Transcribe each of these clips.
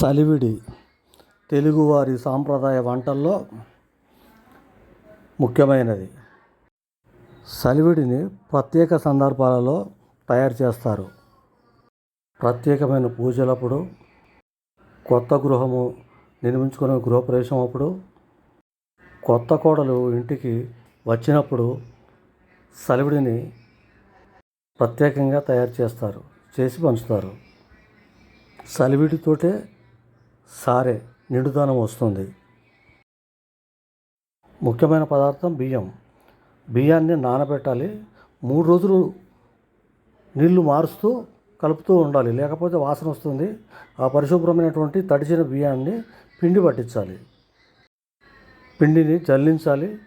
సలివిడి తెలుగువారి సాంప్రదాయ వంటల్లో ముఖ్యమైనది. సలివిడిని ప్రత్యేక సందర్భాలలో తయారు చేస్తారు. ప్రత్యేకమైన పూజలప్పుడు కొత్త గృహము నిర్మించుకునే గృహప్రవేశం అప్పుడు కొత్త కోడలు ఇంటికి వచ్చినప్పుడు సలివిడిని ప్రత్యేకంగా తయారు చేస్తారు చేసి పంచుతారు. సలివిడితోటే సారే నిండుదనం వస్తుంది. ముఖ్యమైన పదార్థం బియ్యం. బియ్యాన్ని నానబెట్టాలి. మూడు రోజులు నీళ్ళు మారుస్తూ కలుపుతూ ఉండాలి. లేకపోతే వాసన వస్తుంది. ఆ పరిశుభ్రమైనటువంటి తడిచిన బియ్యాన్ని పిండి పట్టించాలి. పిండిని జల్లించాలి.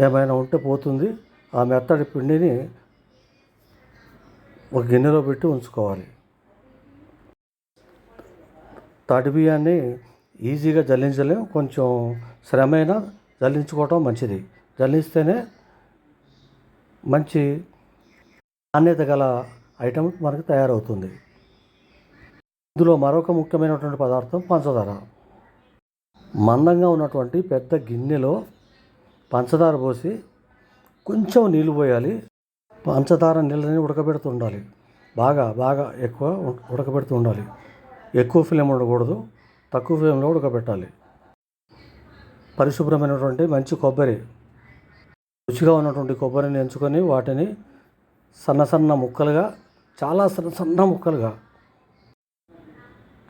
ఏమైనా ఉంటే పోతుంది. ఆ మెత్తడి పిండిని ఒక గిన్నెలో పెట్టి ఉంచుకోవాలి. తడి బియ్యాన్ని ఈజీగా జల్లించలేం. కొంచెం శ్రమైన జల్లించుకోవటం మంచిది. జల్లిస్తేనే మంచి నాణ్యత గల ఐటమ్ మనకు తయారవుతుంది. ఇందులో మరొక ముఖ్యమైనటువంటి పదార్థం పంచదార. మందంగా ఉన్నటువంటి పెద్ద గిన్నెలో పంచదార పోసి కొంచెం నీళ్ళు పోయాలి. పంచదార నీళ్ళని ఉడకబెడుతూ ఉండాలి. బాగా బాగా ఎక్కువ ఉడకబెడుతూ ఉండాలి. ఎక్కువ ఫ్లేమ్ ఉండకూడదు తక్కువ ఫ్లేమ్లో ఉడకబెట్టాలి. పరిశుభ్రమైనటువంటి మంచి కొబ్బరి రుచిగా ఉన్నటువంటి కొబ్బరిని ఎంచుకొని వాటిని సన్న సన్న ముక్కలుగా చాలా సన్న సన్న ముక్కలుగా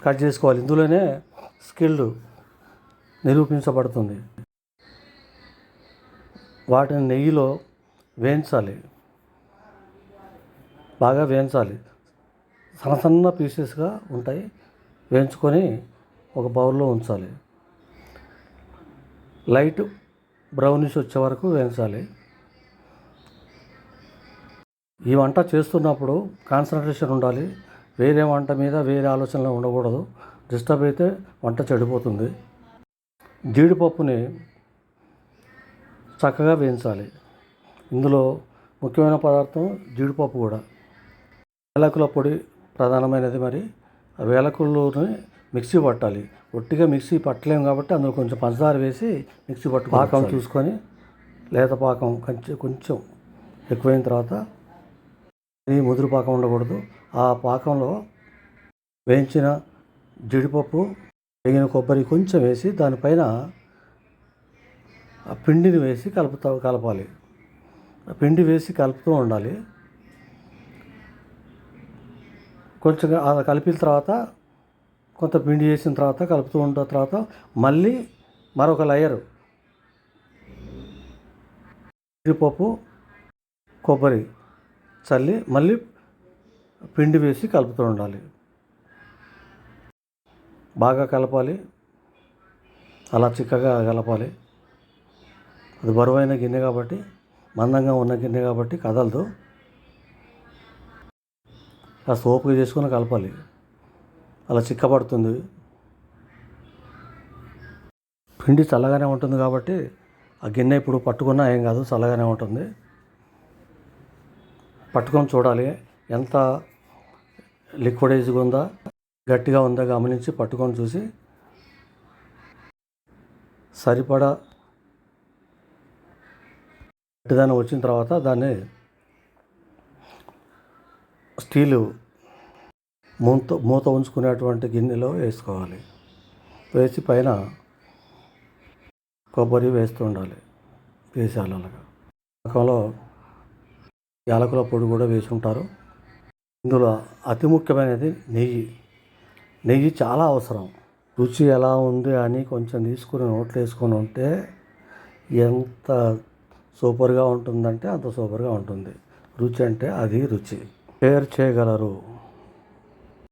కట్ చేసుకోవాలి. ఇందులోనే స్కిల్డ్ నిరూపించబడుతుంది. వాటిని నెయ్యిలో వేయించాలి. బాగా వేయించాలి. సన్న సన్న పీసెస్గా ఉంటాయి. వేయించుకొని ఒక బౌల్లో ఉంచాలి. లైట్ బ్రౌనిష్ వచ్చే వరకు వేయించాలి. ఈ వంట చేస్తున్నప్పుడు కాన్సన్ట్రేషన్ ఉండాలి. వేరే వంట మీద వేరే ఆలోచనలు ఉండకూడదు. డిస్టర్బ్ అయితే వంట చెడిపోతుంది. జీడిపప్పుని చక్కగా వేయించాలి. ఇందులో ముఖ్యమైన పదార్థం జీడిపప్పు కూడా. ఏలకుల పొడి ప్రధానమైనది మరి. వేలకుల్లోని మిక్సీ పట్టాలి. ఒట్టిగా మిక్సీ పట్టలేము కాబట్టి అందులో కొంచెం పంచదార వేసి మిక్సీ పట్టు పాకం చూసుకొని లేత పాకం కొంచెం కొంచెం ఎక్కువైన తర్వాత ఈ ముదురు పాకం ఉండకూడదు. ఆ పాకంలో వేయించిన జీడిపప్పు వేగిన కొబ్బరి కొంచెం వేసి దానిపైన ఆ పిండిని వేసి కలుపుతా కలపాలి. ఆ పిండి వేసి కలుపుతూ ఉండాలి. కొంచెం అది కలిపిన తర్వాత కొంత పిండి వేసిన తర్వాత కలుపుతూ ఉన్న తర్వాత మళ్ళీ మరొక లయరు జీడిపప్పు కొబ్బరి చల్లి మళ్ళీ పిండి వేసి కలుపుతూ ఉండాలి. బాగా కలపాలి. అలా చిక్కగా కలపాలి. అది బరువైన గిన్నె కాబట్టి మందంగా ఉన్న గిన్నె కాబట్టి కదలదు. కాస్త ఓపిక చేసుకొని కలపాలి. అలా చిక్కబడుతుంది. పిండి చల్లగానే ఉంటుంది కాబట్టి ఆ గిన్నె ఇప్పుడు పట్టుకున్నా ఏం కాదు చల్లగానే ఉంటుంది. పట్టుకొని చూడాలి. ఎంత లిక్విడైజ్గా ఉందా గట్టిగా ఉందా గమనించి పట్టుకొని చూసి సరిపడా గట్టిదనం వచ్చిన తర్వాత దాన్ని స్టీలు మూత మూత ఉంచుకునేటువంటి గిన్నెలో వేసుకోవాలి. వేసి పైన కొబ్బరి వేస్తూ ఉండాలి వేసేయాలి అలాగా యాలకుల పొడి కూడా వేసి ఉంటారు. ఇందులో అతి ముఖ్యమైనది నెయ్యి. నెయ్యి చాలా అవసరం. రుచి ఎలా ఉంది అని కొంచెం తీసుకుని నోట్లో వేసుకొని ఉంటే ఎంత సూపర్గా ఉంటుందంటే అంత సూపర్గా ఉంటుంది. రుచి అంటే అది రుచి. షేర్ చేయగలరు